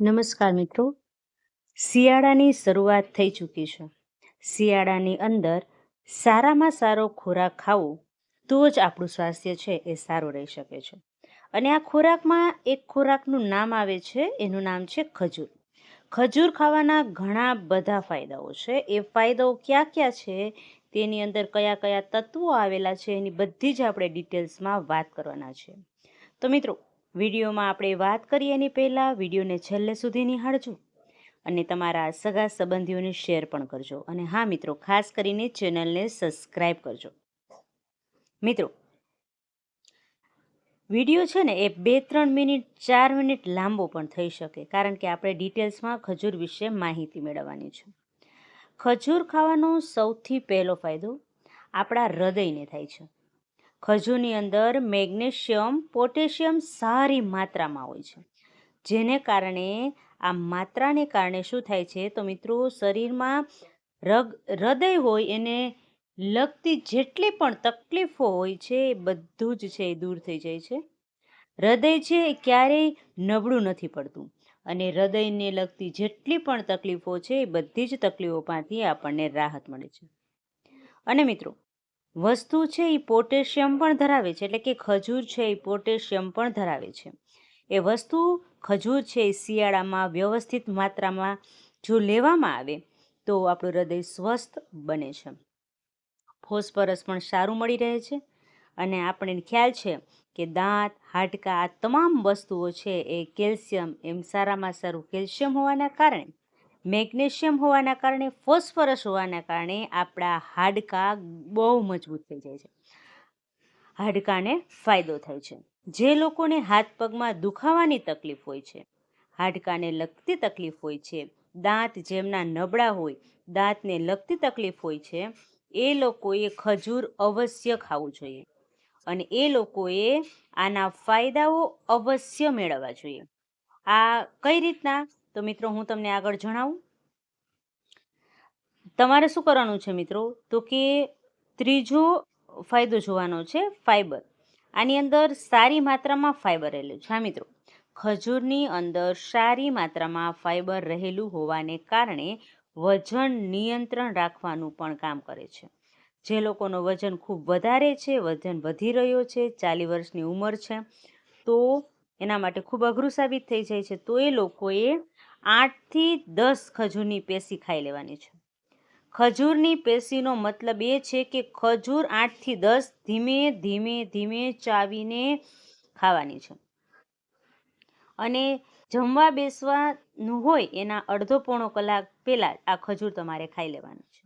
નમસ્કાર મિત્રો. શિયાળાની શરૂઆત થઈ ચૂકી છે. શિયાળાની અંદર સારામાં સારો ખોરાક ખાવો તો જ આપણું સ્વાસ્થ્ય છે એ સારું રહી શકે છે. અને આ ખોરાકમાં એક ખોરાકનું નામ આવે છે, એનું નામ છે ખજૂર. ખજૂર ખાવાના ઘણા બધા ફાયદાઓ છે. એ ફાયદાઓ ક્યાં ક્યાં છે? તેની અંદર કયા કયા તત્વો આવેલા છે? એની બધી જ આપણે ડિટેલ્સમાં વાત કરવાના છે તો મિત્રો વિડીયોમાં આપણે વાત કરીએ એની પહેલાં વિડીયોને છેલ્લે સુધી નિહાળજો અને તમારા સગા સંબંધીઓને શેર પણ કરજો. અને હા મિત્રો, ખાસ કરીને ચેનલને સબસ્ક્રાઈબ કરજો. મિત્રો, વીડિયો છે ને એ બે ત્રણ મિનિટ, ચાર મિનિટ લાંબો પણ થઈ શકે કારણ કે આપણે ડિટેલ્સમાં ખજૂર વિશે માહિતી મેળવવાની છે. ખજૂર ખાવાનો સૌથી પહેલો ફાયદો આપણા હૃદયને થાય છે. ખજૂરની અંદર મેગ્નેશિયમ, પોટેશિયમ સારી માત્રામાં હોય છે. જેને કારણે આ માત્રાને કારણે શું થાય છે? તો મિત્રો, શરીરમાં રગ, હૃદય હોય, એને લગતી જેટલી પણ તકલીફો હોય છે, એ બધું જ છે, એ દૂર થઈ જાય છે. હૃદય છે, એ ક્યારેય નબળું નથી પડતું. અને હૃદયને લગતી જેટલી પણ તકલીફો છે, એ બધી જ તકલીફોમાંથી આપણને રાહત મળે છે. અને મિત્રો વસ્તુ છે એ પોટેશિયમ પણ ધરાવે છે, એટલે કે ખજૂર છે એ પોટેશિયમ પણ ધરાવે છે. એ વસ્તુ ખજૂર છે એ શિયાળામાં વ્યવસ્થિત માત્રામાં જો લેવામાં આવે, તો આપણું હૃદય સ્વસ્થ બને છે. ફોસ્ફરસ પણ સારું મળી રહે છે અને આપણને ખ્યાલ છે કે દાંત, હાડકાં આ તમામ વસ્તુઓ છે એ કેલ્શિયમ એમ સારામાં સારું કેલ્શિયમ હોવાના કારણે મેગ્નેશિયમ હોવાના કારણે, ફોસ્ફરસ હોવાના કારણે આપણા હાડકાં બહુ મજબૂત થઈ જાય છે. હાડકાને ફાયદો થાય છે. જે લોકોને હાથ પગમાં દુખાવાની તકલીફ હોય છે, હાડકાને લગતી તકલીફ હોય છે, દાંત જેમના નબળા હોય, દાંતને લગતી તકલીફ હોય છે, એ લોકોએ ખજૂર અવશ્ય ખાવું જોઈએ. અને એ લોકોએ આના ફાયદાઓ અવશ્ય મેળવવા જોઈએ. આ કઈ રીતના? તો મિત્રો, હું તમને આગળ જણાવું. તમારે શું કરવાનું છે મિત્રો? તો કે ત્રીજો ફાયદો જોવાનો છે ફાઈબર. આની અંદર સારી માત્રામાં ફાઇબર રહેલું છે. હા મિત્રો, ખજૂરની અંદર સારી માત્રામાં ફાઈબર રહેલું હોવાને કારણે વજન નિયંત્રણ રાખવાનું પણ કામ કરે છે. જે લોકોનો વજન ખૂબ વધારે છે, વજન વધી રહ્યો છે ચાલી વર્ષની ઉંમર છે, તો એના માટે ખૂબ અઘરું સાબિત થઈ જાય છે. તો એ લોકોએ આઠથી દસ ખજૂરની પેશી ખાઈ લેવાની છે. ખજૂરની પેશીનો મતલબ એ છે કે ખજૂર આઠથી દસ ધીમે ધીમે ધીમે ચાવીને ખાવાની છે. અને જમવા બેસવાનું હોય એના અડધો પોણો કલાક પહેલાં આ ખજૂર તમારે ખાઈ લેવાનું છે.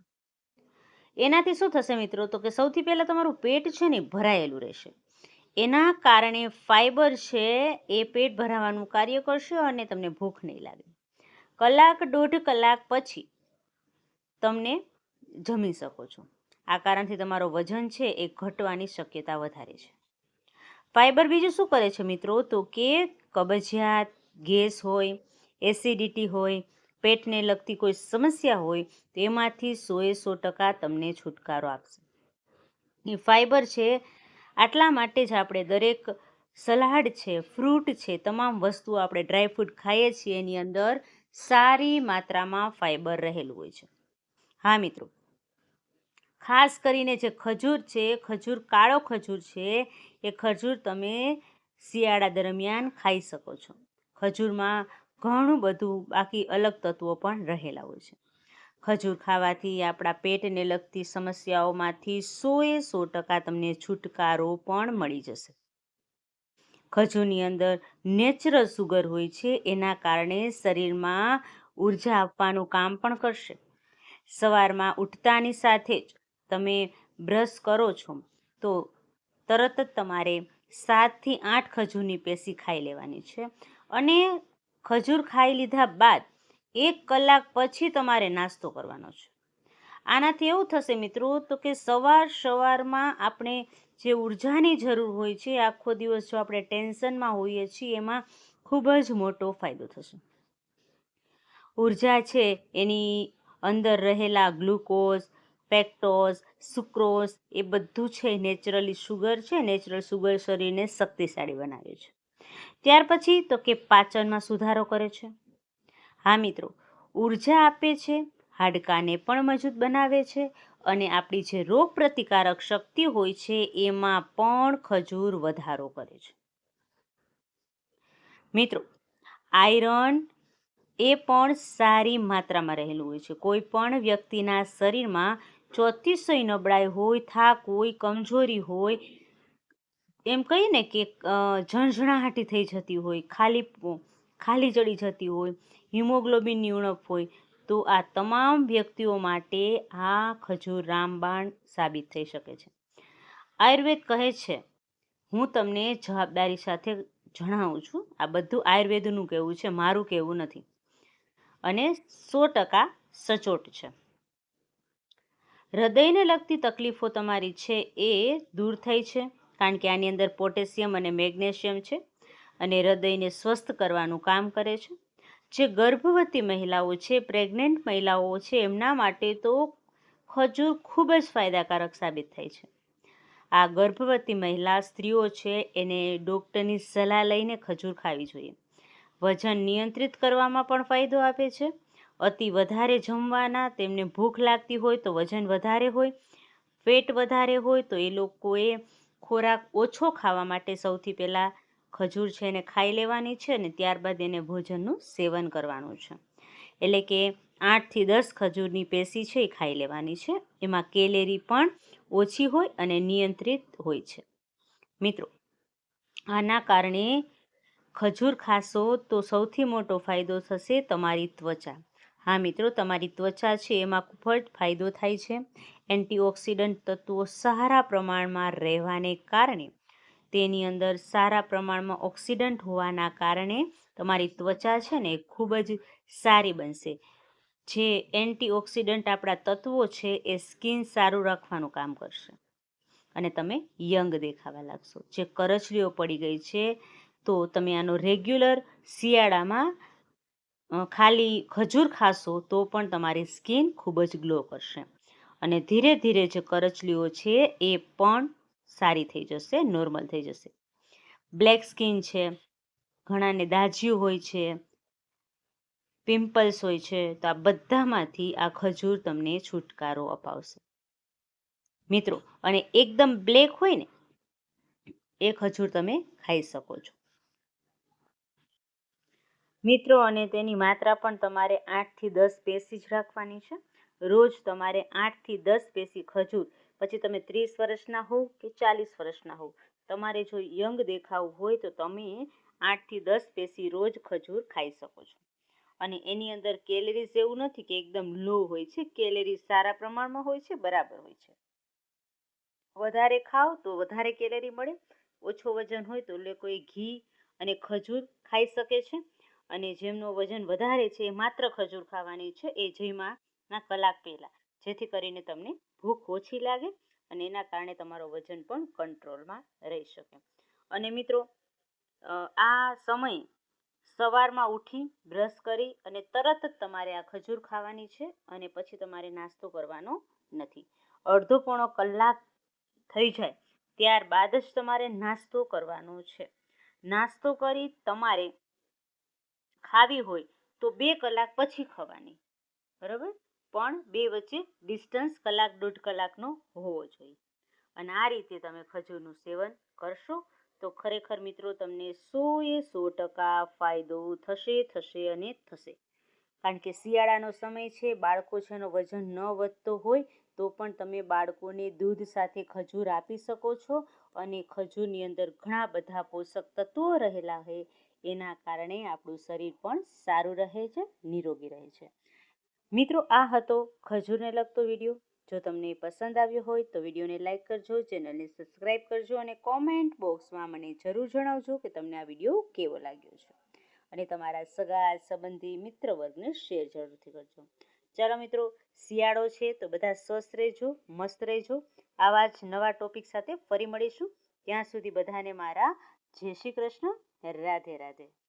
એનાથી શું થશે મિત્રો? તો કે સૌથી પહેલાં તમારું પેટ છે ને ભરાયેલું રહેશે. એના કારણે ફાઇબર છે એ પેટ ભરાવાનું કાર્ય કરશે અને તમને ભૂખ નહીં લાગે. કલાક દોઢ કલાક પછી તમને જમી શકો છો. આ કારણથી તમારો વજન છે એ ઘટવાની શક્યતા વધારે છે. ફાઈબર બીજું શું કરે છે મિત્રો? તો કે કબજિયાત, ગેસ હોય, એસિડિટી હોય, પેટને લગતી કોઈ સમસ્યા હોય તો એમાંથી સોએ સો ટકા તમને છુટકારો આપશે. એ ફાઈબર છે આટલા માટે જ આપણે દરેક સલાડ છે, ફ્રૂટ છે, તમામ વસ્તુ આપણે ડ્રાયફ્રૂટ ખાઈએ છીએ, એની અંદર સારી માત્રામાં ફાઈબર રહેલું હોય છે. હા, મિત્રો. ખાસ કરીને જે ખજૂર છે, ખજૂર કાળો ખજૂર છે, એ ખજૂર તમે શિયાળા દરમિયાન ખાઈ શકો છો. ખજૂરમાં ઘણું બધું બાકી અલગ તત્વો પણ રહેલા હોય છે. ખજૂર ખાવાથી આપણા પેટને લગતી સમસ્યાઓમાંથી સોએ સો ટકા તમને છુટકારો પણ મળી જશે. ખજૂરની અંદર નેચરલ સુગર હોય છે, એના કારણે શરીરમાં ઊર્જા આપવાનું કામ પણ કરશે. સવારમાં ઉઠતાની સાથે જ તમે બ્રશ કરો છો, તો તરત જ તમારે સાતથી આઠ ખજૂરની પેશી ખાઈ લેવાની છે. અને ખજૂર ખાઈ લીધા બાદ એક કલાક પછી તમારે નાસ્તો કરવાનો છે. આનાથી એવું થશે મિત્રો, તો કે સવાર સવારમાં આપણે જે ઉર્જાની જરૂર હોય છે, આખો દિવસ જો આપણે ટેન્શનમાં હોઈએ છીએ, એમાં ખૂબ જ મોટો ફાયદો થશે. ઊર્જા છે, એની અંદર રહેલા ગ્લુકોઝ, પેક્ટોઝ, સુક્રોઝ, એ બધું છે, નેચરલી શુગર છે, નેચરલ શુગર શરીરને શક્તિશાળી બનાવે છે. ત્યાર પછી તો કે પાચનમાં સુધારો કરે છે. હા, મિત્રો. ઊર્જા આપે છે, હાડકાને પણ મજબૂત બનાવે છે અને આપણી જે રોગ પ્રતિકારક શક્તિ હોય છે, એમાં પણ ખજૂર વધારો કરે છે. મિત્રો, આયરન એ પણ સારી માત્રામાં રહેલું હોય છે. કોઈ પણ વ્યક્તિના શરીરમાં ચોત્રીસોય નબળાઈ હોય, થાક હોય, કમજોરી હોય, એમ કહીએ ને કે ઝણઝણાહટી થઈ જતી હોય, ખાલી ખાલી ચડી જતી હોય હિમોગ્લોબિનની ઉણપ હોય, તો આ તમામ વ્યક્તિઓ માટે આ ખજૂર રામબાણ સાબિત થઈ શકે છે. આયુર્વેદ કહે છે, હું તમને જવાબદારી સાથે જણાવું છું, આ બધું આયુર્વેદનું કહેવું છે, મારું કહેવું નથી. અને સો ટકા સચોટ છે. હૃદયને લગતી તકલીફો તમારી છે એ દૂર થઈ છે, કારણ કે આની અંદર પોટેશિયમ અને મેગ્નેશિયમ છે. અને હૃદયને સ્વસ્થ કરવાનું કામ કરે છે. જે ગર્ભવતી મહિલાઓ છે, પ્રેગ્નન્ટ મહિલાઓ છે, એમના માટે તો ખજૂર ખૂબ જ ફાયદાકારક સાબિત થાય છે. આ ગર્ભવતી મહિલા સ્ત્રીઓ છે, એને ડૉક્ટરની સલાહ લઈને ખજૂર ખાવી જોઈએ. વજન નિયંત્રિત કરવામાં પણ ફાયદો આપે છે. અતિ વધારે જમવાના, તેમને ભૂખ લાગતી હોય તો વજન વધારે હોય પેટ વધારે હોય તો એ લોકોએ ખોરાક ઓછો ખાવા માટે સૌથી પહેલાં ખજૂર છે એને ખાઈ લેવાની છે અને ત્યારબાદ એને ભોજનનું સેવન કરવાનું છે. એટલે કે આઠથી દસ ખજૂરની પેશી છે એ ખાઈ લેવાની છે. એમાં કેલેરી પણ ઓછી હોય અને નિયંત્રિત હોય છે. મિત્રો, આના કારણે ખજૂર ખાશો તો સૌથી મોટો ફાયદો થશે તમારી ત્વચા. હા મિત્રો, તમારી ત્વચા છે એમાં ખૂબ જ ફાયદો થાય છે. એન્ટીઓક્સિડન્ટ તત્વો સારા પ્રમાણમાં રહેવાને કારણે તેની અંદર સારા પ્રમાણમાં ઓક્સિડન્ટ હોવાના કારણે તમારી ત્વચા છે ને ખૂબ જ સારી બનશે. જે એન્ટીઓક્સિડન્ટ આપણા તત્વો છે એ સ્કિન સારું રાખવાનું કામ કરશે. અને તમે યંગ દેખાવા લાગશો. જે કરચલીઓ પડી ગઈ છે, તો તમે આનો રેગ્યુલર શિયાળામાં ખાલી ખજૂર ખાશો તો પણ તમારી સ્કિન ખૂબ જ ગ્લો કરશે. અને ધીરે ધીરે જે કરચલીઓ છે એ પણ સારી થઈ જશે, નોર્મલ થઈ જશે. બ્લેક સ્કિન છે, ઘણાને દાજ્યું હોય છે, પિમ્પલ્સ હોય છે, તો આ બધામાંથી આ ખજૂર તમને છુટકારો અપાવશે. મિત્રો, અને એકદમ બ્લેક હોય ને, એ ખજૂર તમે ખાઈ શકો છો. મિત્રો, અને તેની માત્રા પણ તમારે આઠથી દસ પેસી જ રાખવાની છે. રોજ તમારે આઠથી દસ પેસી ખજૂર પછી તમે ત્રીસ વર્ષના હોવ કે ચાલીસ વર્ષના હોવ? તમારે જો યંગ દેખાવું હોય તો તમે આઠથી દસ પેશી રોજ ખજૂર ખાઈ શકો છો. અને એની અંદર કેલેરીઝ એવું નથી કે એકદમ લો હોય છે કેલેરી સારા પ્રમાણમાં હોય છે, બરાબર હોય છે. વધારે ખાઓ તો વધારે કેલેરી મળે, ઓછો વજન હોય તો લોકોએ ઘી અને ખજૂર ખાઈ શકે છે. અને જેમનું વજન વધારે છે એ માત્ર ખજૂર ખાવાની છે, એ જઈમાંના કલાક પહેલાં. જેથી કરીને તમને ભૂખ ઓછી લાગે અને એના કારણે તમારો વજન પણ કંટ્રોલમાં રહી શકે. અને મિત્રો આ સમય સવારમાં ઉઠી બ્રશ કરી અને તરત જ તમારે આ ખજૂર ખાવાની છે અને પછી તમારે નાસ્તો કરવાનો નથી. અડધો પોણો કલાક થઈ જાય ત્યારબાદ જ તમારે નાસ્તો કરવાનો છે. નાસ્તો કરી તમારે ખાવી હોય તો બે કલાક પછી ખાવાની. બરાબર? પણ બે વચ્ચે ડિસ્ટન્સ કલાક દોઢ કલાકનો હોવો જોઈએ. અને આ રીતે તમે ખજૂરનું સેવન કરશો તો ખરેખર મિત્રો તમને સો એ સો ટકા ફાયદો થશે થશે અને થશે. કારણ કે શિયાળાનો સમય છે, બાળકો છે, એનો વજન ન વધતો હોય તો પણ તમે બાળકોને દૂધ સાથે ખજૂર આપી શકો છો અને ખજૂરની અંદર ઘણા બધા પોષક તત્વો રહેલા હોય. એના કારણે આપણું શરીર પણ સારું રહે છે, નિરોગી રહે છે. મિત્રો, આ હતો ખજૂરને લગતો વીડિયો જો તમને પસંદ આવ્યો હોય તો વિડીયોને લાઇક કરજો ચેનલને સબસ્ક્રાઈબ કરજો અને કોમેન્ટ બોક્સમાં મને જરૂર જણાવજો કે તમને આ વીડિયો કેવો લાગ્યો છે. અને તમારા સગા, સંબંધી મિત્ર વર્ગને શેર જરૂરથી કરજો. ચાલો મિત્રો, શિયાળો છે તો બધા સ્વસ્થ રહેજો, મસ્ત રહેજો. આવા જ નવા ટોપિક સાથે ફરી મળીશું. ત્યાં સુધી બધાને મારા જય શ્રી કૃષ્ણ. રાધે રાધે.